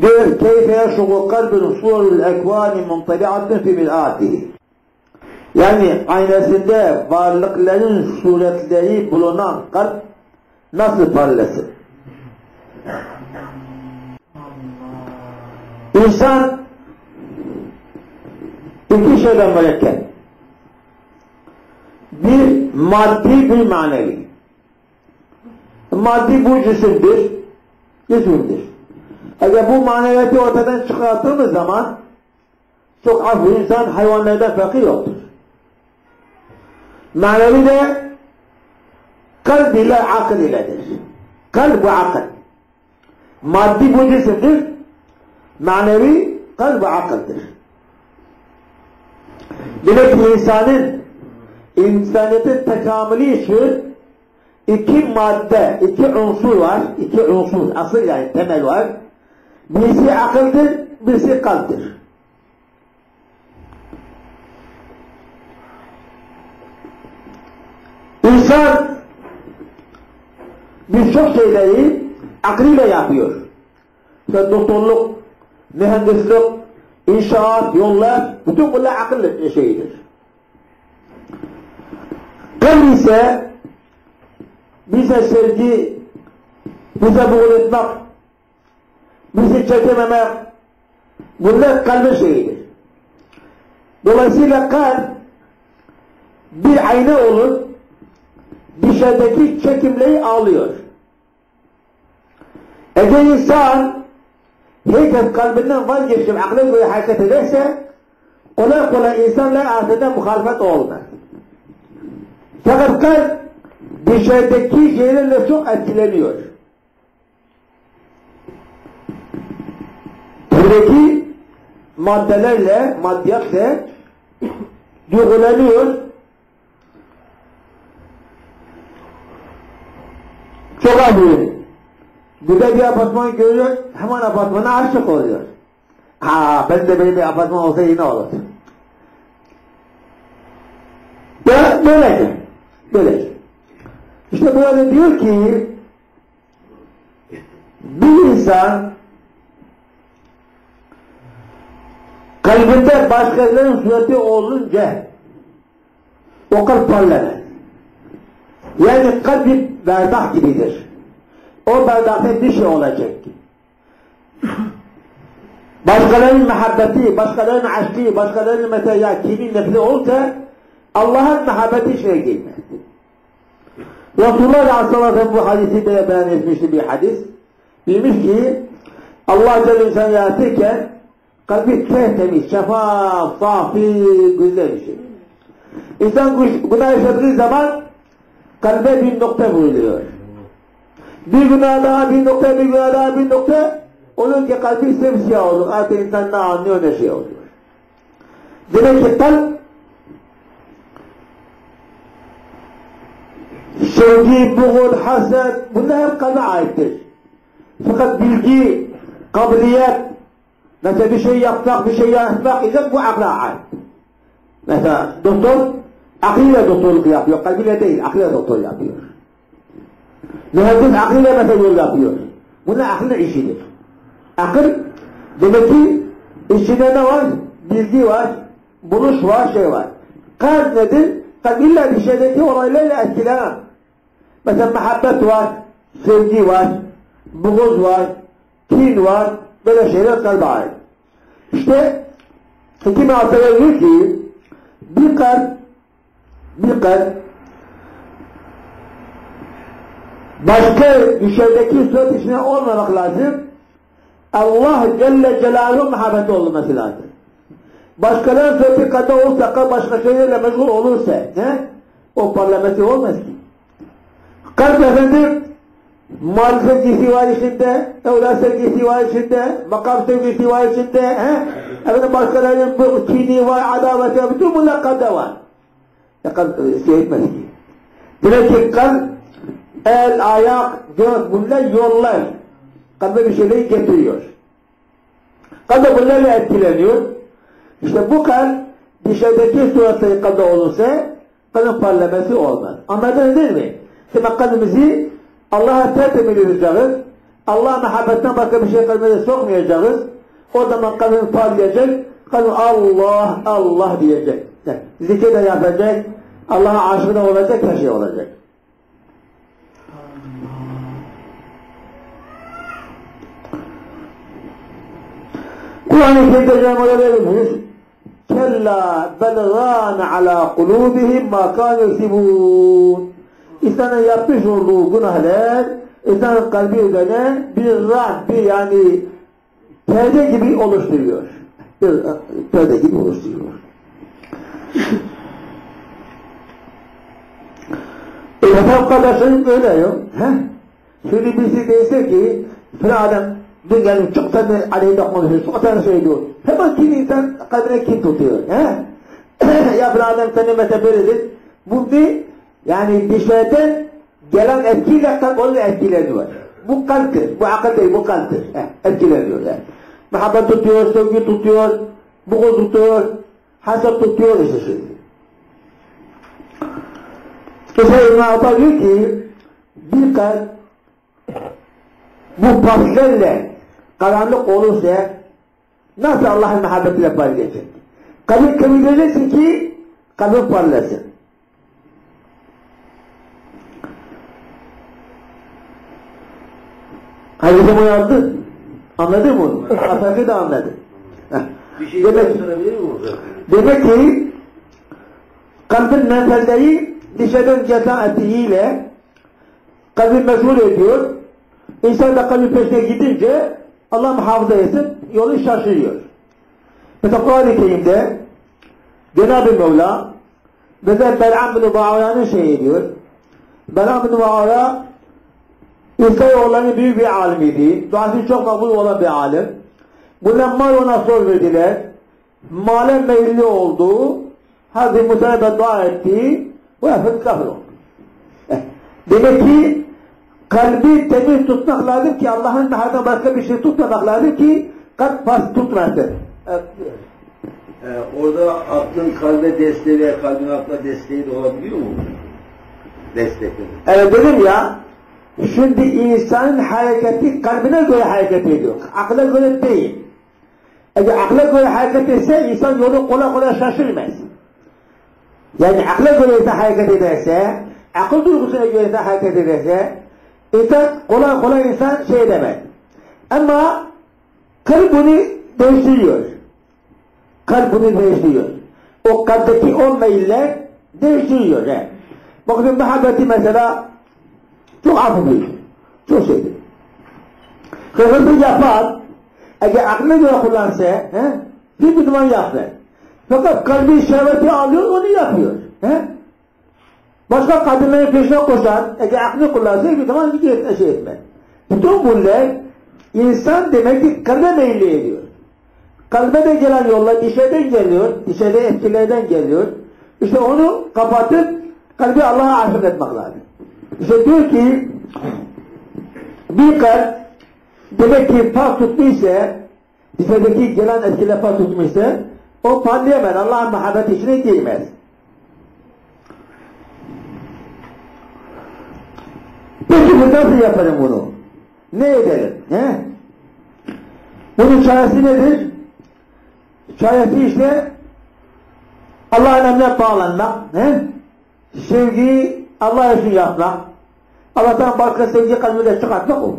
diyor keyfe yeşuğu kalbin surul ekvani muntali'atın fi mil'atihi. Yani aynasında varlıkların suretleri bulunan kalp nasıl parlasın? İnsan iki şeyden mürekkep. Bir maddi bir manevi. Maddi bu cisimdir, cisimdir. Eğer bu maneviyatı ortadan çıkarttığımız zaman çok az insan hayvanlardan farkı yoktur. Manevi de kalb ile akıl iledir. Kalb ve akıl. Maddi bu cisimdir, manevi kalb ve akıldır. Demek ki insanın insaniyetin tekamülü için iki madde, iki unsur var, iki unsur, asıl yani temel var. Birisi akıldır, birisi kalptir. İnsan birçok şeyleri aklıyla yapıyor. İşte doktorluk, mühendislik, inşaat, yollar, bütün bunlar akıl şeyidir. Kalp ise bize sevgi, bize buğul etmek, bizi çekememek, bunlar kalbin şeyidir. Dolayısıyla kalp bir ayna olur, dışarıdaki çekimleri alıyor. Eğer insan herkes kalbinden vazgeçip akla göre hareket ederse kolay kolay insanlar arasında muhalefet olmaz. Fakat kalp dışarıdaki şeylerle çok etkileniyor. Buradaki maddelerle, maddiyatla duygulanıyor. Çok ağlıyor. Güzel bir apartman görüyor, hemen apartmana aşık oluyor. Ha, ben de böyle bir apartman olsa yine olur. Ya böylece, böylece. İşte burada diyor ki, bir insan kalbinde başkalarının sureti olunca o kalp parlar. Yani kalp bir berdak gibidir. O berdakta bir şey olacak. Başkalarının muhabbeti, başkalarının aşkı, başkalarının mesela kimin nefli olsa Allah'ın muhabbeti işine girmez. Resulullah Aleyhisselatü bu hadisi de beyan etmişti bir hadis. Demiş ki Allah Celle insan yaratırken kalbi tertemiz, şeffaf, safi, güzel bir şey. İnsan günah işlediği zaman kalbe bir nokta vuruluyor. Bir günah daha, bir nokta, bir günah daha, bir nokta olur ki kalbi simsiyah olur. Artık insan ne anlıyor ne şey oluyor. Demek ki kalp sevgi, buğul, haset bunlar hep kalbe aittir. Fakat bilgi, kabiliyet, متى بشي يطلق بشي يطلق يزبو عقلها عاد متى دكتور عقلية دكتور القياطي وقلب اليدين عقلية دكتور القياطي لهذه عقلية مثلا يقول القياطي ولا عقل عيشي لك عقل دمتي الشيء ده واش بيجي واش بلوش واش شيء واش قاد ندل قد إلا بشهدتي ورا إلا الكلام مثلا محبة واش سيدي واش بغض واش كين واش böyle şeyler kalbe ait. İşte Hekim Asaya diyor ki bir kalp bir kalp başka dışarıdaki suret içine olmamak lazım. Allah Celle Celaluhu muhabbeti olması lazım. Başkalarının sureti kadar olsa, başka şeylerle meşgul olursa, ne? O parlaması olmaz ki. Kalp efendim, mal sevgisi var içinde, evlat sevgisi var içinde, makam sevgisi var içinde, he? efendim başkalarının bu kini var, adaveti var, bütün bunlar kalpte var. Ya kalp şey etmez ki. Kalp, el, ayak, göz, bunlar yollar. Kalbe bir şeyleri getiriyor. Kalp bunlarla etkileniyor. İşte bu kalp dışarıdaki suretleri kalpte olursa kalp parlaması olmaz. Anladınız değil mi? Şimdi kalbimizi Allah'a tertemiz edeceğiz. Allah muhabbetten başka bir şey kalbine sokmayacağız. O zaman kalbimiz parlayacak. Kalbim Allah, Allah diyecek. Zikir de yapacak. Allah'a aşık olacak, her şey olacak. Kur'an-ı Kerim'de Cenab-ı verilmiş. Kella bel gâne alâ kulûbihim mâ kâne yusibûn. İnsanın yapmış olduğu günahlar insanın kalbi üzerine bir rah, bir yani perde gibi oluşturuyor. Bir perde gibi oluşturuyor. e hesap kardeşlerim öyle yok. Şimdi birisi değilse ki filan adam dün gelmiş çok tane aleyhinde konuşuyor, çok tane söylüyor. Hemen kim insan kalbine kim tutuyor? He? ya filan adam seni mesela böyledir. Bu bir yani dışarıdan gelen etkiyle kalp onu etkileniyor. Bu kalptir. Bu akıl değil, bu kalptir. Heh, etkileniyor yani. Muhabbet tutuyor, sevgi tutuyor, buğul tutuyor, hasap tutuyor işte şimdi. Mesela İbn Abba diyor ki bir kalp bu paslerle karanlık olursa nasıl Allah'ın muhabbetiyle parlayacak? Kalbi kemireceksin ki kalbin parlasın. Hadise uyardı. Anladın mı? Atakı da anladı. Bir şey demek, sorabilir miyim demek ki kalbin mentalleri dışarıdan ceza etiğiyle kalbi meşgul ediyor. İnsan da kalbi peşine gidince Allah muhafaza etsin yolu şaşırıyor. Mesela Kur'an-ı Kerim'de Cenab-ı Mevla mesela Bel'am bin Bağıra'nın şey ediyor. Bel'am bin Bağıra İsrailoğullarının büyük bir alimiydi. Duası çok makbul olan bir alim. Bundan mal ona sor verdiler. Male meyilli oldu. Hazreti Musa'ya beddua etti. Bu efendim kafir oldu. Eh, Demek ki kalbi temiz tutmak lazım ki Allah'ın dahada başka bir şey tutmamak lazım ki kalp pas tutmasın. Ee, orada aklın kalbe desteği veya kalbin akla desteği de olabiliyor mu? Destekleri. Evet dedim ya, şimdi insanın hareketi kalbine göre hareket ediyor. Akla göre değil. Eğer akla göre hareket etse insan yolu kolay kolay şaşırmaz. Yani akla göre insan hareket ederse, akıl duygusuna göre insan hareket ederse, insan kolay kolay insan şey demez. Ama kalp bunu değiştiriyor. Kalp bunu değiştiriyor. O kalpteki o meyiller değiştiriyor. He. Bakın muhabbeti mesela çok şey. Çok şeydir. Hızlı yapar, eğer aklına göre kullansa, he, bir zaman yapar. Fakat kalbi şehveti alıyor, onu yapıyor. He? Başka kadınların peşine koşar, eğer aklını kullansa bir zaman gidiyor, şey etmez. Bütün bunlar, insan demek ki kalbe meyilli ediyor. Kalbe de gelen yollar dışarıdan geliyor, dışarıda etkilerden geliyor. İşte onu kapatıp kalbi Allah'a aşık etmek lazım. İşte diyor ki bir kalp demek ki pas tutmuşsa dışarıdaki gelen etkiler pas tutmuşsa o parlayamaz. Allah'ın muhabbeti içine girmez. Peki bu nasıl yaparım bunu? Ne edelim? He? Bunun çaresi nedir? Çaresi işte Allah'ın emrine bağlanmak, he? sevgiyi Allah için yapmak, Allah'tan başka sevgi kalbinde çıkartmak olur.